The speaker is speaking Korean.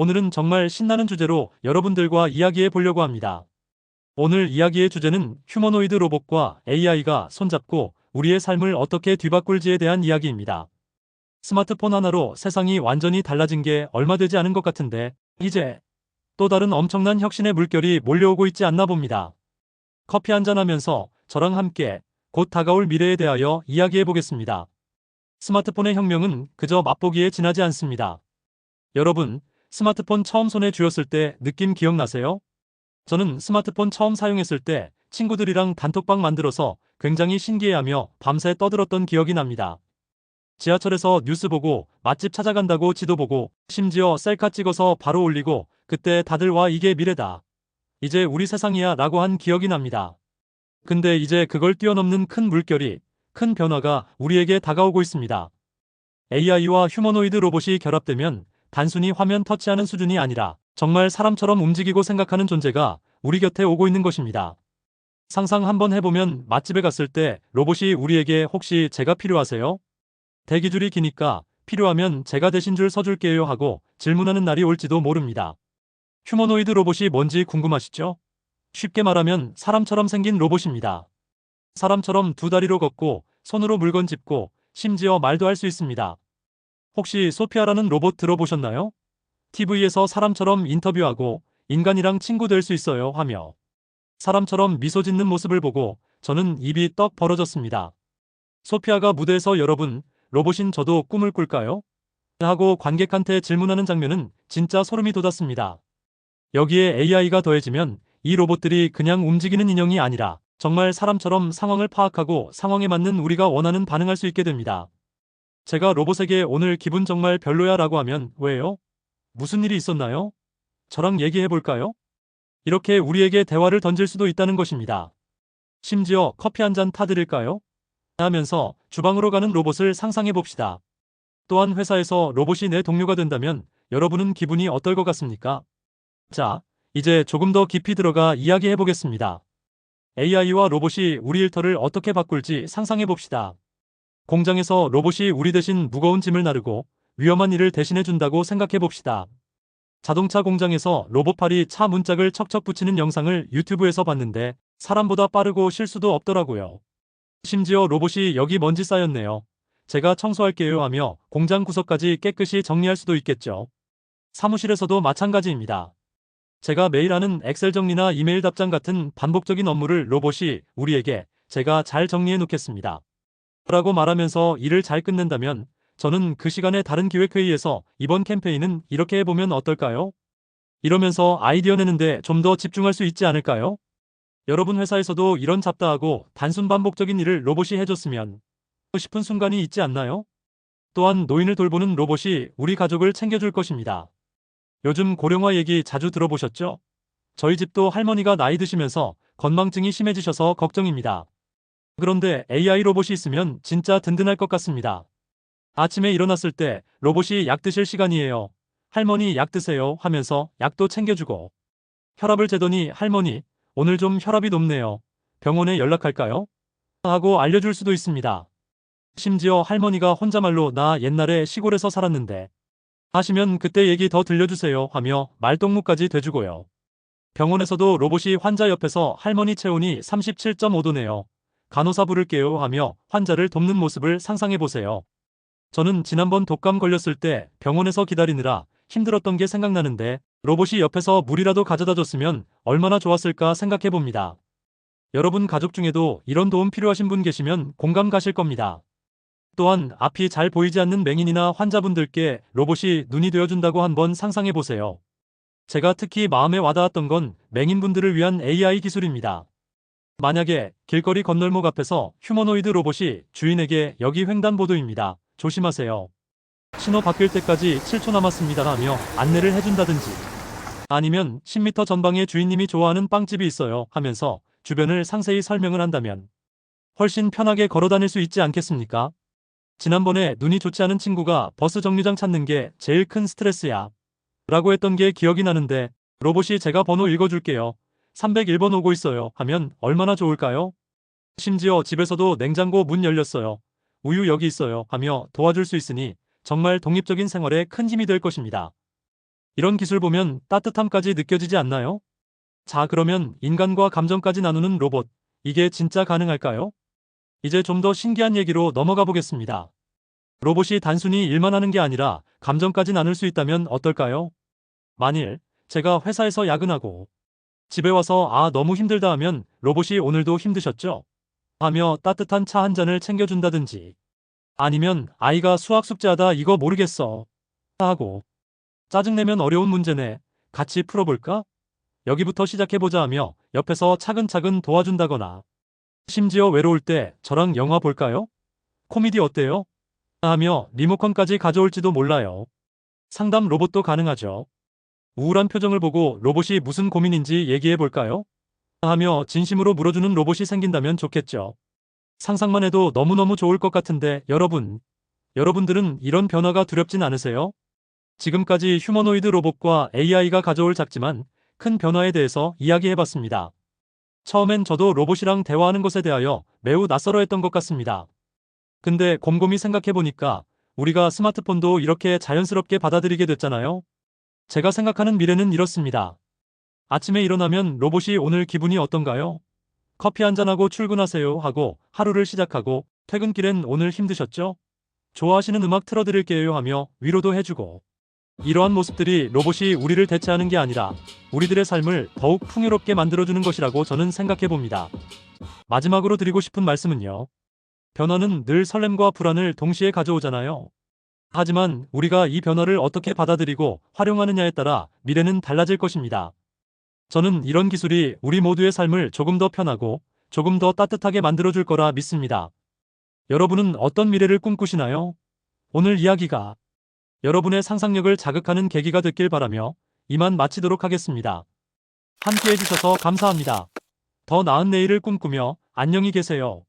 오늘은 정말 신나는 주제로 여러분들과 이야기해 보려고 합니다. 오늘 이야기의 주제는 휴머노이드 로봇과 AI가 손잡고 우리의 삶을 어떻게 뒤바꿀지에 대한 이야기입니다. 스마트폰 하나로 세상이 완전히 달라진 게 얼마 되지 않은 것 같은데, 이제 또 다른 엄청난 혁신의 물결이 몰려오고 있지 않나 봅니다. 커피 한잔 하면서 저랑 함께 곧 다가올 미래에 대하여 이야기해 보겠습니다. 스마트폰의 혁명은 그저 맛보기에 지나지 않습니다. 여러분, 스마트폰 처음 손에 쥐었을 때 느낌 기억나세요? 저는 스마트폰 처음 사용했을 때 친구들이랑 단톡방 만들어서 굉장히 신기해하며 밤새 떠들었던 기억이 납니다. 지하철에서 뉴스 보고 맛집 찾아간다고 지도 보고 심지어 셀카 찍어서 바로 올리고 그때 다들 와 이게 미래다. 이제 우리 세상이야 라고 한 기억이 납니다. 근데 이제 그걸 뛰어넘는 큰 물결이 큰 변화가 우리에게 다가오고 있습니다. AI와 휴머노이드 로봇이 결합되면 단순히 화면 터치하는 수준이 아니라 정말 사람처럼 움직이고 생각하는 존재가 우리 곁에 오고 있는 것입니다. 상상 한번 해보면 맛집에 갔을 때 로봇이 우리에게 혹시 제가 필요하세요? 대기줄이 기니까 필요하면 제가 대신 줄 서줄게요 하고 질문하는 날이 올지도 모릅니다. 휴머노이드 로봇이 뭔지 궁금하시죠? 쉽게 말하면 사람처럼 생긴 로봇입니다. 사람처럼 두 다리로 걷고 손으로 물건 짚고 심지어 말도 할 수 있습니다. 혹시 소피아라는 로봇 들어보셨나요? TV에서 사람처럼 인터뷰하고 인간이랑 친구 될 수 있어요 하며 사람처럼 미소 짓는 모습을 보고 저는 입이 떡 벌어졌습니다. 소피아가 무대에서 여러분, 로봇인 저도 꿈을 꿀까요? 하고 관객한테 질문하는 장면은 진짜 소름이 돋았습니다. 여기에 AI가 더해지면 이 로봇들이 그냥 움직이는 인형이 아니라 정말 사람처럼 상황을 파악하고 상황에 맞는 우리가 원하는 반응할 수 있게 됩니다. 제가 로봇에게 오늘 기분 정말 별로야 라고 하면 왜요? 무슨 일이 있었나요? 저랑 얘기해 볼까요? 이렇게 우리에게 대화를 던질 수도 있다는 것입니다. 심지어 커피 한 잔 타드릴까요? 하면서 주방으로 가는 로봇을 상상해 봅시다. 또한 회사에서 로봇이 내 동료가 된다면 여러분은 기분이 어떨 것 같습니까? 자, 이제 조금 더 깊이 들어가 이야기해 보겠습니다. AI와 로봇이 우리 일터를 어떻게 바꿀지 상상해 봅시다. 공장에서 로봇이 우리 대신 무거운 짐을 나르고 위험한 일을 대신해 준다고 생각해 봅시다. 자동차 공장에서 로봇팔이 차 문짝을 척척 붙이는 영상을 유튜브에서 봤는데 사람보다 빠르고 실수도 없더라고요. 심지어 로봇이 여기 먼지 쌓였네요. 제가 청소할게요 하며 공장 구석까지 깨끗이 정리할 수도 있겠죠. 사무실에서도 마찬가지입니다. 제가 매일 하는 엑셀 정리나 이메일 답장 같은 반복적인 업무를 로봇이 우리에게 제가 잘 정리해 놓겠습니다. 라고 말하면서 일을 잘 끝낸다면 저는 그 시간에 다른 기획회의에서 이번 캠페인은 이렇게 해보면 어떨까요? 이러면서 아이디어 내는데 좀 더 집중할 수 있지 않을까요? 여러분 회사에서도 이런 잡다하고 단순 반복적인 일을 로봇이 해줬으면 싶은 순간이 있지 않나요? 또한 노인을 돌보는 로봇이 우리 가족을 챙겨줄 것입니다. 요즘 고령화 얘기 자주 들어보셨죠? 저희 집도 할머니가 나이 드시면서 건망증이 심해지셔서 걱정입니다. 그런데 AI 로봇이 있으면 진짜 든든할 것 같습니다. 아침에 일어났을 때 로봇이 약 드실 시간이에요. 할머니 약 드세요 하면서 약도 챙겨주고 혈압을 재더니 할머니 오늘 좀 혈압이 높네요. 병원에 연락할까요? 하고 알려줄 수도 있습니다. 심지어 할머니가 혼자말로 나 옛날에 시골에서 살았는데 하시면 그때 얘기 더 들려주세요 하며 말동무까지 돼주고요. 병원에서도 로봇이 환자 옆에서 할머니 체온이 37.5도네요. 간호사 부를게요 하며 환자를 돕는 모습을 상상해 보세요. 저는 지난번 독감 걸렸을 때 병원에서 기다리느라 힘들었던 게 생각나는데 로봇이 옆에서 물이라도 가져다 줬으면 얼마나 좋았을까 생각해 봅니다. 여러분 가족 중에도 이런 도움 필요하신 분 계시면 공감 가실 겁니다. 또한 앞이 잘 보이지 않는 맹인이나 환자분들께 로봇이 눈이 되어준다고 한번 상상해 보세요. 제가 특히 마음에 와닿았던 건 맹인분들을 위한 AI 기술입니다. 만약에 길거리 건널목 앞에서 휴머노이드 로봇이 주인에게 여기 횡단보도입니다. 조심하세요. 신호 바뀔 때까지 7초 남았습니다 하며 안내를 해준다든지 아니면 10m 전방에 주인님이 좋아하는 빵집이 있어요 하면서 주변을 상세히 설명을 한다면 훨씬 편하게 걸어 다닐 수 있지 않겠습니까? 지난번에 눈이 좋지 않은 친구가 버스 정류장 찾는 게 제일 큰 스트레스야. 라고 했던 게 기억이 나는데 로봇이 제가 번호 읽어줄게요. 301번 오고 있어요. 하면 얼마나 좋을까요? 심지어 집에서도 냉장고 문 열렸어요. 우유 여기 있어요. 하며 도와줄 수 있으니 정말 독립적인 생활에 큰 힘이 될 것입니다. 이런 기술 보면 따뜻함까지 느껴지지 않나요? 자, 그러면 인간과 감정까지 나누는 로봇, 이게 진짜 가능할까요? 이제 좀 더 신기한 얘기로 넘어가 보겠습니다. 로봇이 단순히 일만 하는 게 아니라 감정까지 나눌 수 있다면 어떨까요? 만일 제가 회사에서 야근하고 집에 와서 아 너무 힘들다 하면 로봇이 오늘도 힘드셨죠? 하며 따뜻한 차 한 잔을 챙겨준다든지 아니면 아이가 수학 숙제하다 이거 모르겠어 하고 짜증내면 어려운 문제네 같이 풀어볼까? 여기부터 시작해보자 하며 옆에서 차근차근 도와준다거나 심지어 외로울 때 저랑 영화 볼까요? 코미디 어때요? 하며 리모컨까지 가져올지도 몰라요. 상담 로봇도 가능하죠. 우울한 표정을 보고 로봇이 무슨 고민인지 얘기해 볼까요? 하며 진심으로 물어주는 로봇이 생긴다면 좋겠죠. 상상만 해도 너무너무 좋을 것 같은데 여러분, 여러분들은 이런 변화가 두렵진 않으세요? 지금까지 휴머노이드 로봇과 AI가 가져올 작지만 큰 변화에 대해서 이야기해 봤습니다. 처음엔 저도 로봇이랑 대화하는 것에 대하여 매우 낯설어 했던 것 같습니다. 근데 곰곰이 생각해 보니까 우리가 스마트폰도 이렇게 자연스럽게 받아들이게 됐잖아요. 제가 생각하는 미래는 이렇습니다. 아침에 일어나면 로봇이 오늘 기분이 어떤가요? 커피 한잔하고 출근하세요 하고 하루를 시작하고 퇴근길엔 오늘 힘드셨죠? 좋아하시는 음악 틀어드릴게요 하며 위로도 해주고 이러한 모습들이 로봇이 우리를 대체하는 게 아니라 우리들의 삶을 더욱 풍요롭게 만들어주는 것이라고 저는 생각해 봅니다. 마지막으로 드리고 싶은 말씀은요. 변화는 늘 설렘과 불안을 동시에 가져오잖아요. 하지만 우리가 이 변화를 어떻게 받아들이고 활용하느냐에 따라 미래는 달라질 것입니다. 저는 이런 기술이 우리 모두의 삶을 조금 더 편하고 조금 더 따뜻하게 만들어줄 거라 믿습니다. 여러분은 어떤 미래를 꿈꾸시나요? 오늘 이야기가 여러분의 상상력을 자극하는 계기가 됐길 바라며 이만 마치도록 하겠습니다. 함께 해주셔서 감사합니다. 더 나은 내일을 꿈꾸며 안녕히 계세요.